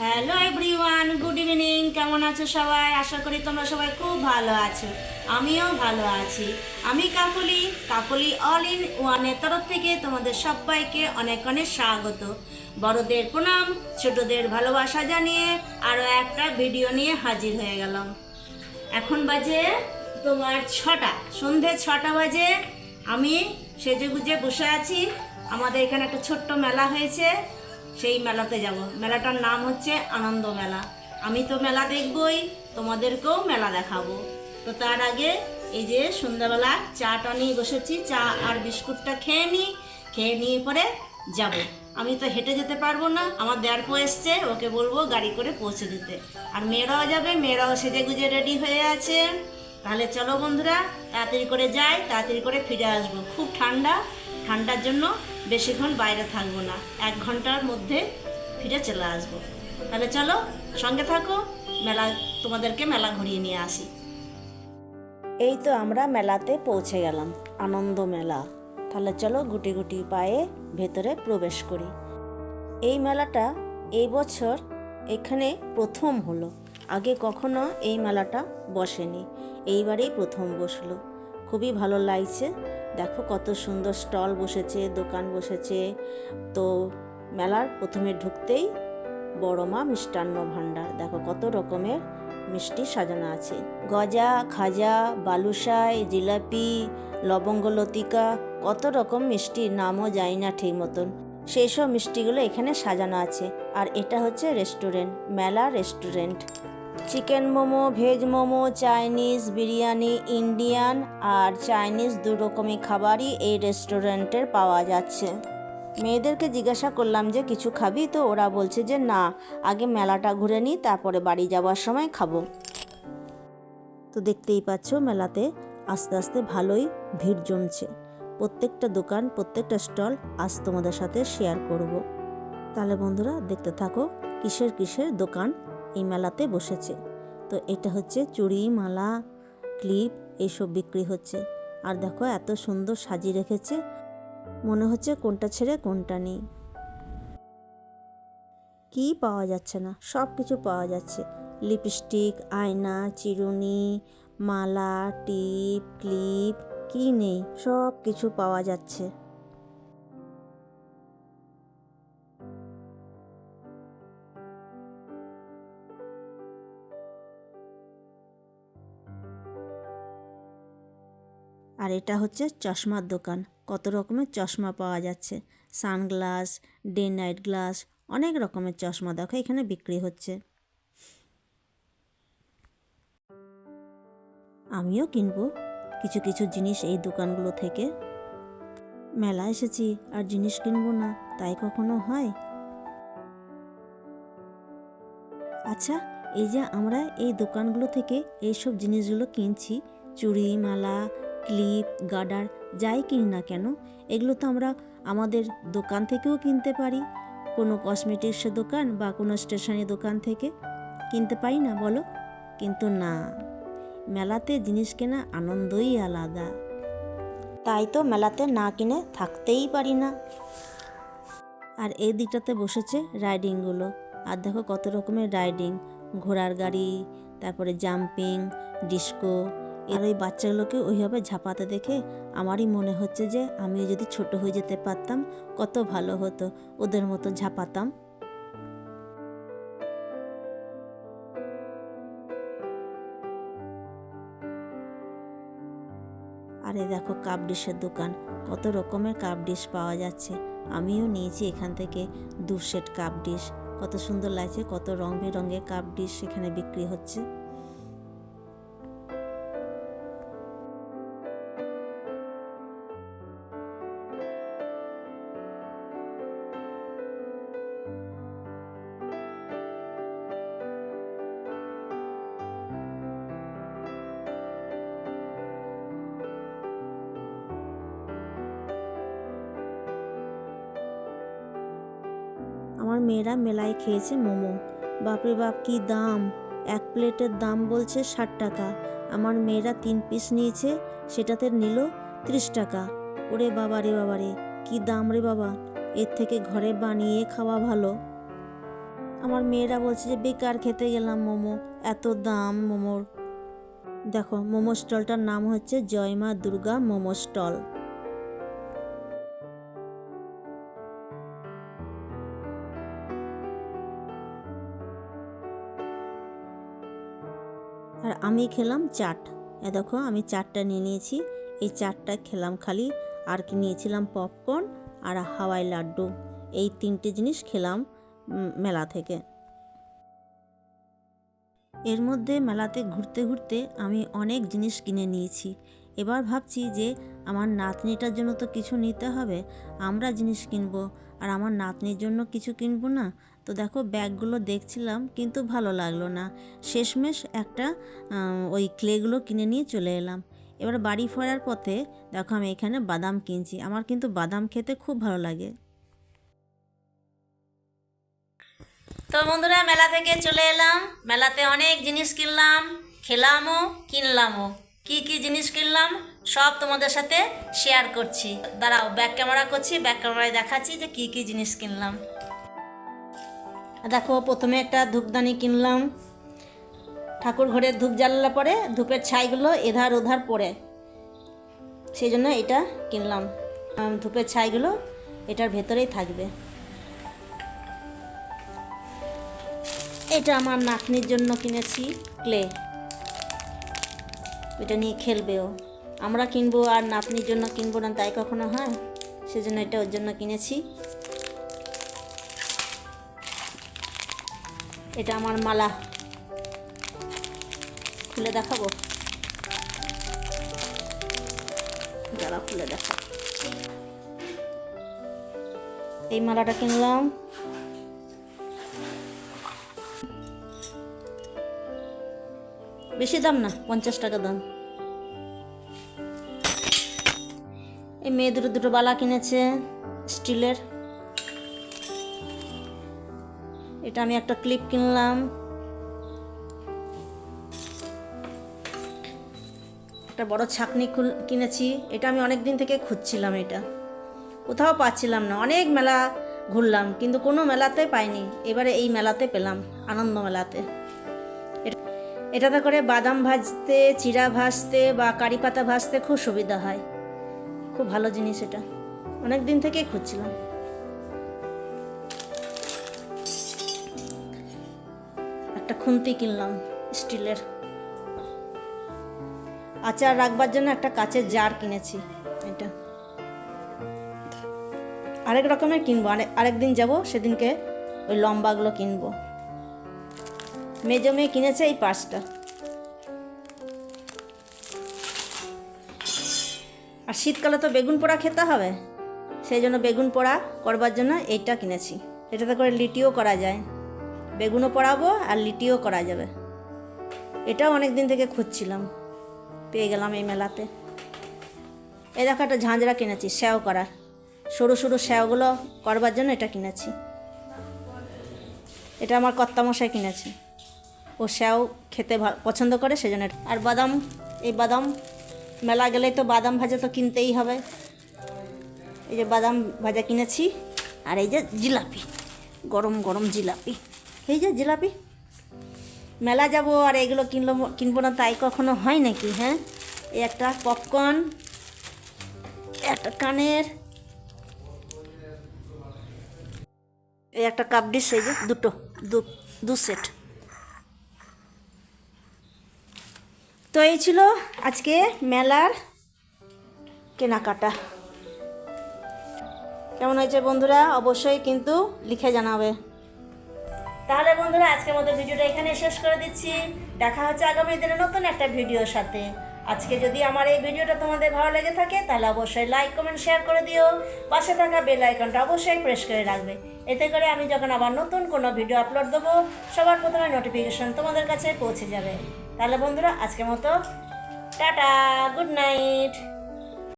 Hello everyone good evening কেমন আছো সবাই? আশা করি তোমরা সবাই খুব ভালো আছো। আমিও ভালো আছি। আমি কাকলি। কাকলি অল ইন ওয়ানের তরফ থেকে তোমাদের সবাইকে অনেক অনেক স্বাগত। বড়দের প্রণাম, ছোটদের ভালোবাসা জানিয়ে আরও একটা ভিডিও নিয়ে হাজির হয়ে গেলাম। এখন বাজে তোমার ছটা। সন্ধে ছটা বাজে। আমি সেজে গুজে বসে আছি। আমাদের এখানে একটা ছোট্ট মেলা হয়েছে। সেই মেলাতে যাব। মেলাটার নাম হচ্ছে আনন্দ মেলা। আমি তো মেলা দেখবই, তোমাদেরকেও মেলা দেখাবো। তো তার আগে এই যে সন্ধ্যাবেলা চাটা নিয়ে বসেছি, চা আর বিস্কুটটা খেয়ে নিই খেয়ে নিয়ে পরে যাব। আমি তো হেঁটে যেতে পারব না, আমার দেড়পো এসছে, ওকে বলব গাড়ি করে পৌঁছে দিতে। আর মেয়েরাও যাবে, মেয়েরাও সেজে গুজে রেডি হয়ে আছে। তাহলে চলো বন্ধুরা, তাড়াতাড়ি করে যাই, তাড়াতাড়ি করে ফিরে আসব। খুব ঠান্ডা ঠান্ডার জন্য বেশিক্ষণ বাইরে থাকব না। এক ঘণ্টার মধ্যে ফিরে চলে আসব। তাহলে চলো, সঙ্গে থাকো, মেলা, তোমাদেরকে মেলা ঘুরিয়ে নিয়ে আসি। এই তো আমরা মেলাতে পৌঁছে গেলাম, আনন্দ মেলা। তাহলে চলো গুটি গুটি পায়ে ভেতরে প্রবেশ করি। এই মেলাটা এই বছর এখানে প্রথম হলো। আগে কখনো এই মেলাটা বসেনি। এইবারেই প্রথম বসল। খুবই ভালো লাগছে। দেখো কত সুন্দর স্টল বসেছে, দোকান বসেছে। তো মেলার প্রথমে ঢুকতেই বড় মা মিষ্টান্ন ভাণ্ডার। দেখো কত রকমের মিষ্টি সাজানো আছে। গজা, খাজা, বালুশাই, জিলাপি লবঙ্গলতিকা কত রকম মিষ্টির নামও জানি না ঠিক মতন। সেই সব মিষ্টিগুলো এখানে সাজানো আছে। আর এটা হচ্ছে রেস্টুরেন্ট, মেলা restaurant. Chicken momo veg momo Chinese biryani Indian আর চাইনিজ দু রকমই খাবারই এই রেস্টুরেন্টের পাওয়া যাচ্ছে। মেয়েদেরকে জিজ্ঞাসা করলাম যে, কিছু খাবি? তো ওরা বলছে যে, না, আগে মেলাটা ঘুরে নিই, তারপরে বাড়ি যাওয়ার সময় খাব। তো দেখতেই পাচ্ছ মেলাতে আস্তে আস্তে ভালোই ভিড় জমছে। প্রত্যেকটা দোকান, প্রত্যেকটা স্টল আজ তোমাদের সাথে শেয়ার করব। তাহলে বন্ধুরা, দেখতে থাকো কিসের কিসের দোকান এই মেলাতে বসেছে। তো এটা হচ্ছে চুড়ি, মালা, ক্লিপ এইসব বিক্রি হচ্ছে। আর দেখো এত সুন্দর সাজিয়ে রেখেছে। মনে হচ্ছে কোনটা ছেড়ে কোনটা নেই। কি পাওয়া যাচ্ছে না সব কিছু পাওয়া যাচ্ছে। লিপস্টিক, আয়না, চিরুনি, মালা, টিপ, ক্লিপ, কি নেই সব কিছু পাওয়া যাচ্ছে। আর এটা হচ্ছে চশমার দোকান। কত রকমের চশমা পাওয়া যাচ্ছে। সানগ্লাস, ডে নাইট গ্লাস, অনেক রকমের চশমা দেখো এখানে বিক্রি হচ্ছে। আমিও কিনবো। কিছু কিছু জিনিস এই দোকানগুলো থেকে। মেলা এসেছি, আর জিনিস কিনবো না, তাই কখনো হয়? আচ্ছা এই যে আমরা এই দোকানগুলো থেকে এইসব জিনিসগুলো কিনছি, চুড়ি, মালা ক্লিপ গার্ডার যাই কিনি না কেন, এগুলো তো আমরা আমাদের দোকান থেকেও কিনতে পারি। কোনো কসমেটিক্সের দোকান বা কোনো স্টেশনারি দোকান থেকে কিনতে পারি না, বলো? কিন্তু না, মেলাতে জিনিস কেনা আনন্দই আলাদা। তাই তো মেলাতে না কিনে থাকতেই পারি না। আর এই দিকটাতে বসেছে রাইডিংগুলো। আর দেখো কত রকমের রাইডিং, ঘোড়ার গাড়ি, তারপরে জাম্পিং, ডিস্কো আর ওই বাচ্চাগুলোকে ওইভাবে ঝাঁপাতে দেখে আমারই মনে হচ্ছে যে আমিও যদি ছোট হয়ে যেতে পারতাম, কত ভালো হতো। ওদের মতো ঝাঁপাতাম। আরে দেখো কাপ ডিশের দোকান, কত রকমের কাপ ডিশ পাওয়া যাচ্ছে। আমিও নিয়েছি এখান থেকে দু সেট কাপ ডিশ। কত সুন্দর লাগছে, কত রং বেরঙের কাপ ডিশ সেখানে বিক্রি হচ্ছে। আমার মেয়েরা মেলায় খেয়েছে মোমো। বাপরে বাপ, কি দাম? এক প্লেটের দাম বলছে ষাট টাকা। আমার মেয়েরা তিন পিস নিয়েছে, সেটাতে নিল ত্রিশ টাকা। ওরে বাবা রে বাবা রে, কি দাম রে বাবা? এর থেকে ঘরে বানিয়ে খাওয়া ভালো। আমার মেয়েরা বলছে যে, বেকার খেতে গেলাম মোমো, এত দাম মোমোর। দেখো, মোমো স্টলটার নাম হচ্ছে জয়মা দুর্গা মোমো স্টল। আমি খেলাম চাট। এ দেখো, আমি চাটটা নিয়ে নিয়েছি। এই চাটটা খেলাম খালি, আর কি নিয়েছিলাম পপকর্ন আর হাওয়াই লাড্ডু। এই তিনটে জিনিস খেলাম মেলা থেকে। এর মধ্যে মেলাতে ঘুরতে ঘুরতে আমি অনেক জিনিস কিনে নিয়েছি। এবার ভাবছি যে, আমার নাতনিটার জন্য তো কিছু নিতে হবে, আমরা জিনিস কিনবো। আর আমার নাতনির জন্য কিছু কিনবো না? তো দেখো, ব্যাগগুলো দেখছিলাম, কিন্তু ভালো লাগল না। শেষমেশ একটা ওই ক্লেগুলো কিনে নিয়ে চলে এলাম। এবার বাড়ি ফেরার পথে দেখো আমি এখানে বাদাম কিনছি। আমার কিন্তু বাদাম খেতে খুব ভালো লাগে। তো বন্ধুরা, মেলা থেকে চলে এলাম। মেলাতে অনেক জিনিস কিনলাম, খেলামও, কিনলামও। কি কি জিনিস কিনলাম? সব তোমাদের সাথে শেয়ার করছি। দাঁড়াও ব্যাক ক্যামেরা করছি ব্যাক ক্যামেরায় দেখাচ্ছি যে কি কি জিনিস কিনলাম। দেখো, প্রথমে একটা ধূপদানি কিনলাম। ঠাকুর ঘরের ধূপ জ্বালালে পরে ধূপের ছাইগুলো এধার ওধার পড়ে। সেই জন্য এটা কিনলাম। ধূপের ছাইগুলো এটার ভেতরেই থাকবে। এটা আমার নাতনির জন্য কিনেছি, ক্লে। এটা নিয়ে খেলবেও আমরা কিনবো আর নাতনির জন্য কিনবো না, তাই কখনো হয়? সেজন্য এটা ওর জন্য কিনেছি। এটা আমার মালা। খুলে দেখাবো? দাঁড়া খুলে দেখা এই মালাটা কিনলাম। বেশি দাম না, পঞ্চাশ টাকা দাম। এই মেয়ে দুটো দুটো বালা কিনেছে স্টিলের। এটা আমি একটা ক্লিপ কিনলাম। একটা বড় ছাকনি কিনেছি। এটা আমি অনেক দিন থেকে খুঁজছিলাম এটা। কোথাও পাচ্ছিলাম না। অনেক মেলা ঘুরলাম, কিন্তু কোনো মেলাতে পাইনি। এবারে এই মেলাতে পেলাম, আনন্দ মেলাতে। এটা- এটাতে করে বাদাম ভাজতে, চিরা ভাজতে বা কারি পাতা ভাজতে খুব সুবিধা হয়। খুব ভালো জিনিস এটা। অনেক দিন থেকেই খুঁজছিলাম। একটা খুন্তি কিনলাম স্টিলের। আচার রাখবার জন্য একটা কাচের জার কিনেছি, এটা। আরেক রকমের কিনবো আরেক আরেকদিন যাব, সেদিনকে ওই লম্বাগুলো কিনবো। মেজো মেয়ে কিনেছে এই পার্সটা। আর শীতকালে তো বেগুন পোড়া খেতে হবে। সেই জন্য বেগুন পোড়া করবার জন্য এইটা কিনেছি। এটাতে করে লিটিও করা যায়। বেগুনও পোড়াবো আর লিটিও করা যাবে। এটাও অনেক দিন থেকে খুঁজছিলাম। পেয়ে গেলাম এই মেলাতে। এই দেখো একটা ঝাঁঝরা কিনেছি স্যাও করার। সরু সরু স্যাওগুলো করবার জন্য এটা কিনেছি। এটা আমার কর্তামশাই কিনেছে। ও স্যাও খেতে পছন্দ করে সেজন্য আর বাদাম, এই বাদাম মেলা গেলে তো বাদাম ভাজা তো কিনতেই হবে। এই যে বাদাম ভাজা কিনেছি, আর এই যে জিলাপি, গরম গরম জিলাপি। এই যে জিলাপি। মেলা যাব আর এগুলো কিনলো, কিনবো না তাই কখনো হয় নাকি হ্যাঁ? এই একটা পপকর্ন একটা কানের, এই একটা কাপ ডিশ এই যে দুটো, দু দু সেট তো এই ছিল আজকে মেলার কেনাকাটা। কেমন হয়েছে বন্ধুরা? অবশ্যই কিন্তু লিখে জানাবে। তাহলে বন্ধুরা, আজকের মতো ভিডিওটা এখানে শেষ করে দিচ্ছি। দেখা হচ্ছে আগামী দিনে নতুন একটা ভিডিওর সাথে। আজকে যদি আমার এই ভিডিওটা তোমাদের ভালো লেগে থাকে, তাহলে অবশ্যই লাইক কমেন্ট শেয়ার করে দিও। পাশে থাকা বেল আইকনটা অবশ্যই প্রেস করে রাখবে। এতে করে আমি যখন আবার নতুন কোনো ভিডিও আপলোড দেবো, সবার প্রথমে নোটিফিকেশন তোমাদের কাছে পৌঁছে যাবে। তাহলে বন্ধুরা আজকের মতো টাটা গুড নাইট।